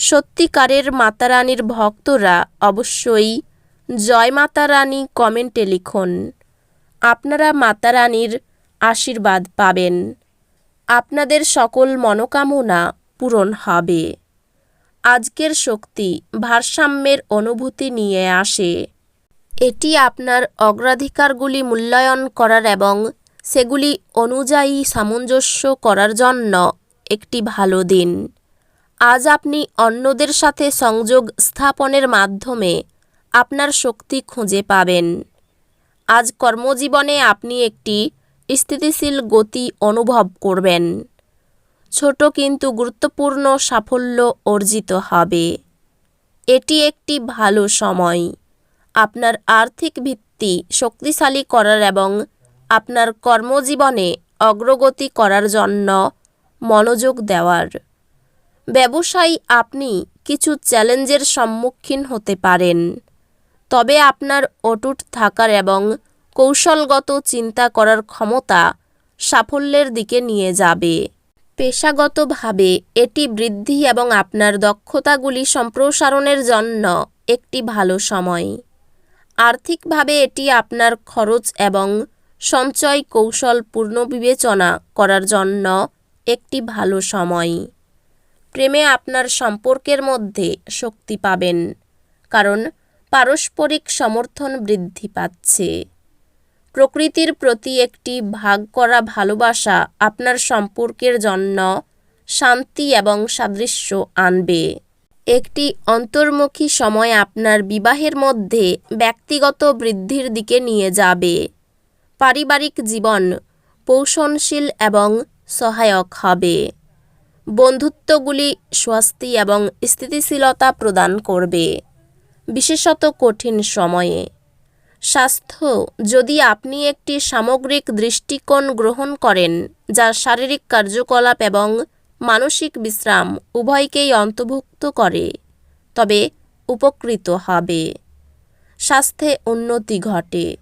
সত্যিকারের মাতারানীর ভক্তরা অবশ্যই জয় মাতা রানী কমেন্টে লিখুন। আপনারা মাতারানীর আশীর্বাদ পাবেন। আপনাদের সকল মনোকামনা পূরণ হবে। আজকের শক্তি ভারসাম্যের অনুভূতি নিয়ে আসে। এটি আপনার অগ্রাধিকারগুলি মূল্যায়ন করার এবং সেগুলি অনুযায়ী সামঞ্জস্য করার জন্য একটি ভালো দিন। আজ আপনি অন্যদের সাথে সংযোগ স্থাপনের মাধ্যমে আপনার শক্তি খুঁজে পাবেন। আজ কর্মজীবনে আপনি একটি স্থিতিশীল গতি অনুভব করবেন। ছোট কিন্তু গুরুত্বপূর্ণ সাফল্য অর্জিত হবে। এটি একটি ভালো সময়। আপনার আর্থিক ভিত্তি শক্তিশালী করার এবং আপনার কর্মজীবনে অগ্রগতি করার জন্য মনোযোগ দেওয়ার। ব্যবসায়ী আপনি কিছু চ্যালেঞ্জের সম্মুখীন হতে পারেন। তবে আপনার অটুট থাকার এবং কৌশলগত চিন্তা করার ক্ষমতা সাফল্যের দিকে নিয়ে যাবে। পেশাগতভাবে এটি বৃদ্ধি এবং আপনার দক্ষতাগুলি সম্প্রসারণের জন্য একটি ভালো সময়। আর্থিকভাবে এটি আপনার খরচ এবং সঞ্চয় কৌশল পুনর্বিবেচনা করার জন্য একটি ভালো সময়। প্রেমে আপনার সম্পর্কের মধ্যে শক্তি পাবেন, কারণ পারস্পরিক সমর্থন বৃদ্ধি পাচ্ছে। প্রকৃতির প্রতি একটি ভাগ করা ভালোবাসা আপনার সম্পর্কের জন্য শান্তি এবং সাদৃশ্য আনবে। একটি অন্তর্মুখী সময় আপনার বিবাহের মধ্যে ব্যক্তিগত বৃদ্ধির দিকে নিয়ে যাবে। পারিবারিক জীবন পোষণশীল এবং সহায়ক হবে। বন্ধুত্বগুলি স্বস্তি এবং স্থিতিশীলতা প্রদান করবে। বিশেষত কঠিন সময়ে। স্বাস্থ্য, যদি আপনি একটি সামগ্রিক দৃষ্টিকোণ গ্রহণ করেন, যা শারীরিক কার্যকলাপ এবং মানসিক বিশ্রাম উভয়কেই অন্তর্ভুক্ত করে, তবে উপকৃত হবে। স্বাস্থ্যে উন্নতি ঘটে।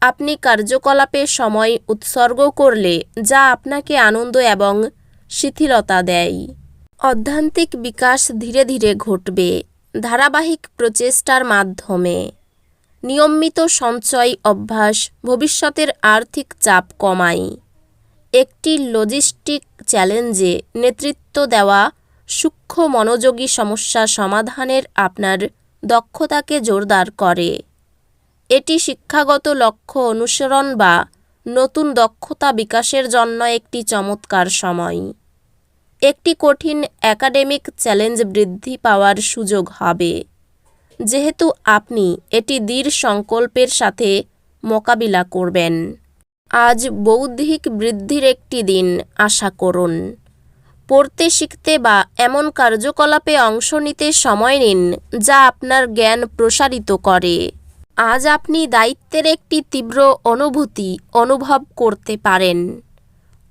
আপনি কার্যকলাপে সময় উৎসর্গ করলে যা আপনাকে আনন্দ এবং শিথিলতা দেয়। অধ্যান্তিক বিকাশ ধীরে ধীরে ঘটবে ধারাবাহিক প্রচেষ্টার মাধ্যমে। নিয়মিত সঞ্চয় অভ্যাস ভবিষ্যতের আর্থিক চাপ কমায়। একটি লজিস্টিক চ্যালেঞ্জে নেতৃত্ব দেওয়া সূক্ষ্ম মনোযোগী সমস্যা সমাধানের আপনার দক্ষতাকে জোরদার করে। এটি শিক্ষাগত লক্ষ্য অনুসরণ বা নতুন দক্ষতা বিকাশের জন্য একটি চমৎকার সময়। একটি কঠিন একাডেমিক চ্যালেঞ্জ বৃদ্ধি পাওয়ার সুযোগ হবে। যেহেতু আপনি এটি দৃঢ় সংকল্পের সাথে মোকাবিলা করবেন। আজ বৌদ্ধিক বৃদ্ধির একটি দিন, আশা করুন। পড়তে শিখতে বা এমন কার্যকলাপে অংশ নিতে সময় নিন যা আপনার জ্ঞান প্রসারিত করে। আজ আপনি দায়িত্বের একটি তীব্র অনুভূতি অনুভব করতে পারেন।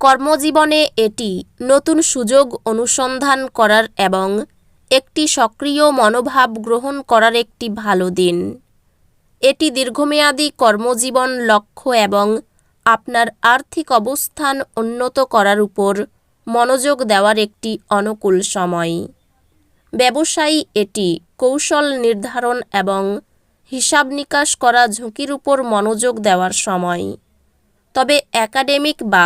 কর্মজীবনে এটি নতুন সুযোগ অনুসন্ধান করার এবং একটি সক্রিয় মনোভাব গ্রহণ করার একটি ভালো দিন। এটি দীর্ঘমেয়াদী কর্মজীবন লক্ষ্য এবং আপনার আর্থিক অবস্থান উন্নত করার উপর মনোযোগ দেওয়ার একটি অনুকূল সময়। ব্যবসায়ী এটি কৌশল নির্ধারণ এবং হিসাব নিকাশ করা ঝুঁকির উপর মনোযোগ দেওয়ার সময়। তবে একাডেমিক বা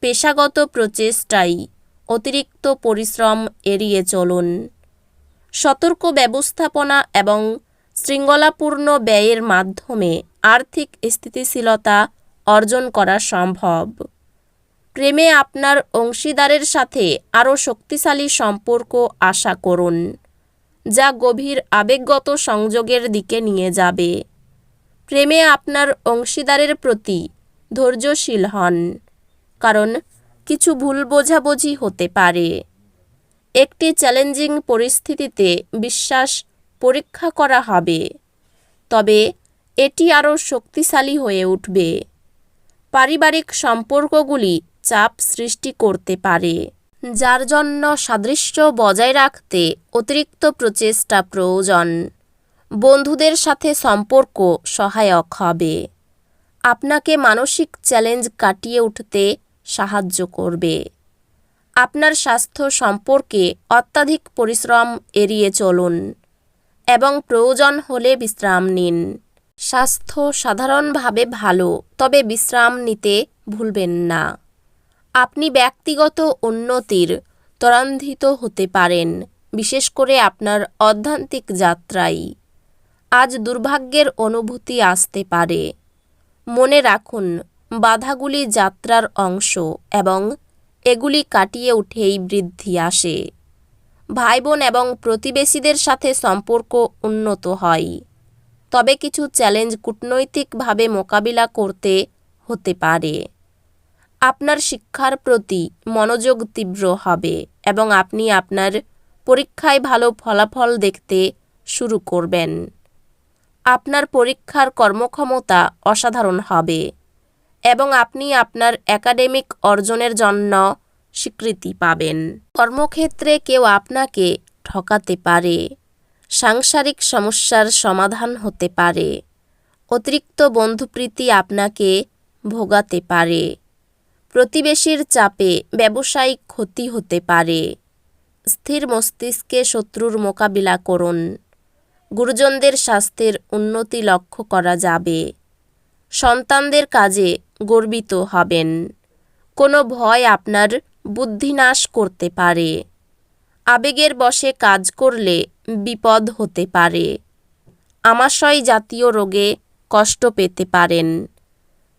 পেশাগত প্রচেষ্টায় অতিরিক্ত পরিশ্রম এড়িয়ে চলুন। সতর্ক ব্যবস্থাপনা এবং শৃঙ্খলাপূর্ণ ব্যয়ের মাধ্যমে আর্থিক স্থিতিশীলতা অর্জন করা সম্ভব। প্রেমে আপনার অংশীদারের সাথে আরও শক্তিশালী সম্পর্ক আশা করুন। যা গভীর আবেগগত সংযোগের দিকে নিয়ে যাবে। প্রেমে আপনার অংশীদারের প্রতি ধৈর্যশীল হন, কারণ কিছু ভুল বোঝাবুঝি হতে পারে। একটি চ্যালেঞ্জিং পরিস্থিতিতে বিশ্বাস পরীক্ষা করা হবে, তবে এটি আরও শক্তিশালী হয়ে উঠবে। পারিবারিক সম্পর্কগুলি চাপ সৃষ্টি করতে পারে। যার জন্য সাদৃশ্য বজায় রাখতে অতিরিক্ত প্রচেষ্টা প্রয়োজন। বন্ধুদের সাথে সম্পর্ক সহায়ক হবে। আপনাকে মানসিক চ্যালেঞ্জ কাটিয়ে উঠতে সাহায্য করবে। আপনার স্বাস্থ্য সম্পর্কে অত্যাধিক পরিশ্রম এড়িয়ে চলুন এবং প্রয়োজন হলে বিশ্রাম নিন। স্বাস্থ্য সাধারণভাবে ভালো, তবে বিশ্রাম নিতে ভুলবেন না। আপনি ব্যক্তিগত উন্নতির ত্বরান্বিত হতে পারেন, বিশেষ করে আপনার অধ্যান্তিক যাত্রায় আজ দুর্ভাগ্যের অনুভূতি আসতে পারে। মনে রাখুন, বাধাগুলি যাত্রার অংশ এবং এগুলি কাটিয়ে উঠেই বৃদ্ধি আসে। ভাই বোন এবং প্রতিবেশীদের সাথে সম্পর্ক উন্নত হয়। তবে কিছু চ্যালেঞ্জ কূটনৈতিকভাবে মোকাবিলা করতে হতে পারে। আপনার শিক্ষার প্রতি মনোযোগ তীব্র হবে এবং আপনি আপনার পরীক্ষায় ভালো ফলাফল দেখতে শুরু করবেন। আপনার পরীক্ষার কর্মক্ষমতা অসাধারণ হবে এবং আপনি আপনার একাডেমিক অর্জনের জন্য স্বীকৃতি পাবেন। কর্মক্ষেত্রে কেউ আপনাকে ঠকাতে পারে, সাংসারিক সমস্যার সমাধান হতে পারে, অতিরিক্ত বন্ধুপ্রীতি আপনাকে ভোগাতে পারে। প্রতিবেশীর চাপে ব্যবসায়িক ক্ষতি হতে পারে। স্থির মস্তিষ্কে শত্রুর মোকাবিলা করুন। গুরুজনদের স্বাস্থ্যের উন্নতি লক্ষ্য করা যাবে। সন্তানদের কাজে গর্বিত হবেন। কোনো ভয় আপনার বুদ্ধিনাশ করতে পারে। আবেগের বশে কাজ করলে বিপদ হতে পারে। আমাশয় জাতীয় রোগে কষ্ট পেতে পারেন।